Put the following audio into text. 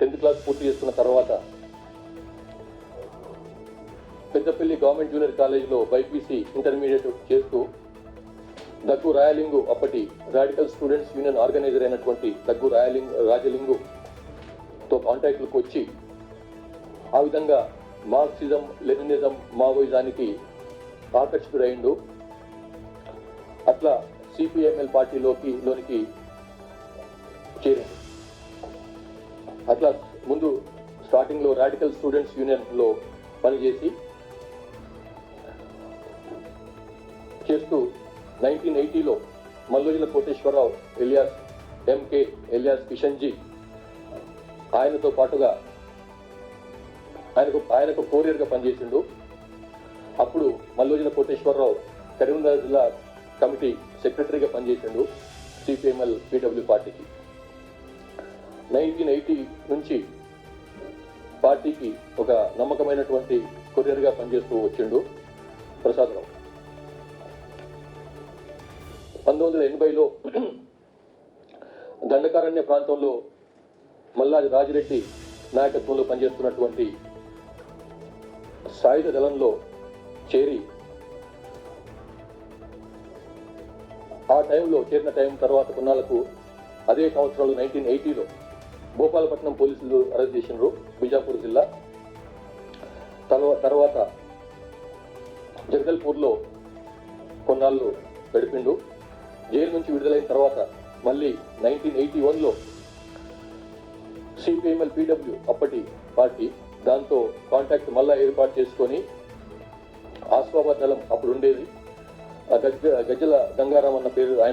Tenth class పూర్తి చేసుకున్న తర్వాత పెద్దపల్లి గవర్నమెంట్ జూనియర్ కాలేజీలో బైపీసీ ఇంటర్మీడియట్ చేస్తూ దగ్గు రాయలింగు అప్పటి రాడికల్ స్టూడెంట్స్ యూనియన్ ఆర్గనైజర్ అయినటువంటి దగ్గు రాయలింగ్ రాజలింగుతో కాంటాక్ట్లకు వచ్చి ఆ విధంగా మార్క్సిజం లెనినిజం మావోయిజానికి ఆకర్షితుడైండు అట్లా సిపిఎంఎల్ పార్టీలోకి లోనికి చేరింది అట్లా ముందు స్టార్టింగ్లో రాడికల్ స్టూడెంట్స్ యూనియన్లో పనిచేసి చేస్తూ nineteen ఎయిటీలో Mallojula Koteswara Rao alias MK alias Kishenji ఆయనతో పాటుగా ఆయనకు ఆయనకు కోరియర్గా పనిచేసిండు. అప్పుడు మల్లోజుల కోటేశ్వరరావు కరీంనగర్ జిల్లా కమిటీ సెక్రటరీగా పనిచేసిండు. సిపిఎంఎల్ పిడబ్ల్యూ పార్టీకి. నైన్టీన్ ఎయిటీ నుంచి పార్టీకి ఒక నమ్మకమైనటువంటి కొరియర్గా పనిచేస్తూ వచ్చిండు ప్రసాదరావు. పంతొమ్మిది వందల ఎనభైలో దండకారణ్య ప్రాంతంలో మల్లాది రాజిరెడ్డి నాయకత్వంలో పనిచేస్తున్నటువంటి సాయుధ దళంలో చేరి ఆ టైంలో చేరిన టైం తర్వాత కొన్నాళ్ళకు అదే సంవత్సరంలో నైన్టీన్ ఎయిటీలో గోపాలపట్నం పోలీసులు అరెస్ట్ చేసినారు బిజాపూర్ జిల్లా. తర్వాత తర్వాత జగదల్పూర్లో కొన్నాళ్ళు గడిపిండు. జైలు నుంచి విడుదలైన తర్వాత మళ్ళీ నైన్టీన్ ఎయిటీ వన్లో సిపిఎంఎల్ పీడబ్ల్యూ అప్పటి పార్టీ దాంతో కాంటాక్ట్ మళ్ళా ఏర్పాటు చేసుకొని ఆస్వాబాద్ దళం అప్పుడు ఉండేది. ఆ గజ్జల గంగారాం అన్న పేరు ఆయన